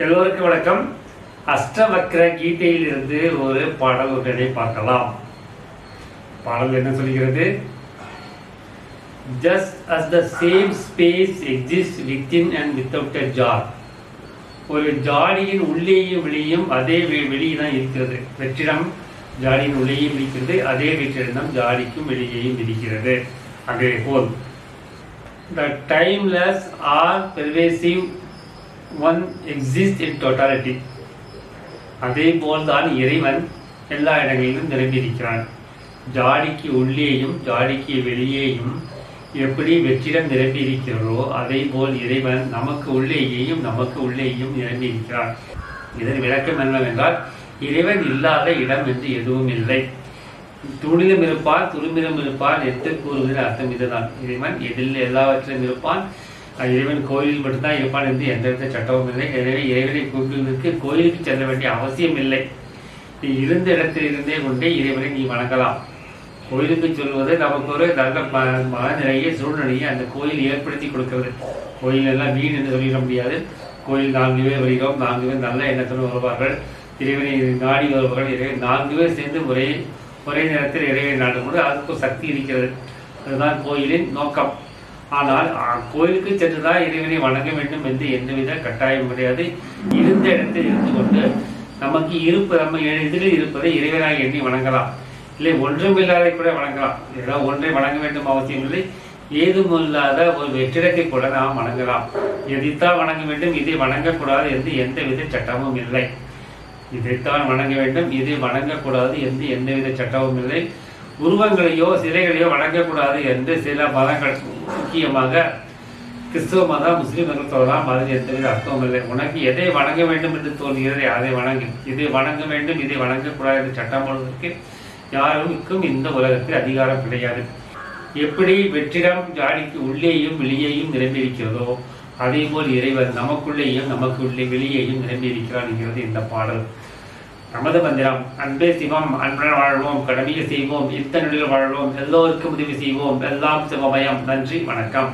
எல்லோருக்கும் வணக்கம். அஷ்டவக்ர கீதையிலிருந்து ஒரு பாடல் ஒன்றை பார்க்கலாம். பாடல் என்ன சொல்கிறது? Just as the same space exists within and without a jar ஒரு ஜாடியின் உள்ளேயும் வெளியும் அதே வெ- வெளியே தான் இருக்கிறது. வெற்றிடம் ஜாடியின் உள்ளேயும் இருக்கிறது அதே வெற்றிடம் ஜாடிக்கும் வெளியேயும் இருக்கிறது. அதே போல் the timeless or pervasive one exist in totality அதே போல்தான் இறைவன் எல்லா இடங்களிலும் நிரம்பியிருக்கிறான். ஜாடிக்கு உள்ளேயும் ஜாடிக்கு வெளியேயும் எப்படி வெற்றிடம் நிரம்பியிருக்கிறதோ அதே போல் இறைவன் நமக்கு உள்ளேயும் நமக்கு உள்ளேயும் நிரம்பி இருக்கிறான் இதன் விளக்கம் என்னவென்றால் இறைவன் இல்லாத இடம் என்று எதுவும் இல்லை. துணிதம் இருப்பான் துருமிதம் இருப்பான் என்று கூறுவதில் அர்த்தம் இதுதான். இறைவன் எதில் எல்லாவற்றிலும் இருப்பான்? இறைவன் கோயிலில் மட்டும்தான் இருப்பான் என்று எந்தவித சட்டமும் இல்லை. எனவே இறைவனை கூப்பிடுவதற்கு கோயிலுக்கு செல்ல வேண்டிய அவசியம் இல்லை. நீ இருந்த இடத்தில் இருந்தே கொண்டே இறைவனை நீ வணங்கலாம். கோயிலுக்கு சொல்வது நமக்கு ஒரு நல்ல ம- மனநிலையை சூழ்நிலையை அந்த கோயில் ஏற்படுத்தி கொடுக்கிறது. கோயில் எல்லாம் வீண் என்று சொல்லிட முடியாது. கோயில் நான்கு பேர் வருகிறோம் நான்கு பேர் நல்ல எண்ணத்துடன் வருவார்கள். இறைவனை நாடி வருவார்கள் இறைவன் நான்கு பேர் சேர்ந்து ஒரே ஒரே நேரத்தில் இறைவனை நாடும் போது அதுக்கும் சக்தி இருக்கிறது. அதுதான் கோயிலின் நோக்கம். ஆனால் கோயிலுக்கு சென்றுதான் இறைவனை வணங்க வேண்டும் என்று எந்தவித கட்டாயம் கிடையாது. இருந்த இடத்தில் இருந்து கொண்டு நமக்கு இருப்பு நம்ம எதிரில் இருப்பதை இறைவனாக எண்ணி வணங்கலாம். இல்லை ஒன்றுமில்லாத கூட வணங்கலாம். ஏதோ ஒன்றை வணங்க வேண்டும் அவசியம் இல்லை. ஏதும் இல்லாத ஒரு வெற்றிடத்தை கூட நாம் வணங்கலாம். எதைத்தான் வணங்க வேண்டும்? இதை வணங்கக்கூடாது என்று எந்தவித சட்டமும் இல்லை. இதைத்தான் வணங்க வேண்டும். இதை வணங்கக்கூடாது என்று எந்தவித சட்டமும் இல்லை. உருவங்களையோ சிலைகளையோ வணங்கக்கூடாது என்று சில மதங்கள் முக்கியமாக கிறிஸ்துவ மதம் முஸ்லிம் மதம் சொல்லலாம் அதில் இல்லை. உனக்கு எதை வணங்க வேண்டும் என்று தோன்றுகிறது அதை வணங்கு. இதை வணங்க வேண்டும் இதை வணங்கக்கூடாது என்று சட்டம் போடுவதற்கு யாருக்கும் இந்த உலகத்தில் அதிகாரம் கிடையாது. எப்படி வெற்றிடம் ஜாடிக்கு உள்ளேயும் வெளியேயும் நிரம்பியிருக்கிறதோ அதே போல் இறைவன் நமக்குள்ளேயும் நமக்கு உள்ளே வெளியேயும் நிரம்பியிருக்கிறான் என்கிறது இந்த பாடல். நமது மந்திரம் அன்பே சிவம் அன்புடன் வாழ்வோம் கடமையை செய்வோம் இத்தனில் வாழ்வோம் எல்லோருக்கும் உதவி செய்வோம் எல்லாம் சிவமயம். நன்றி வணக்கம்.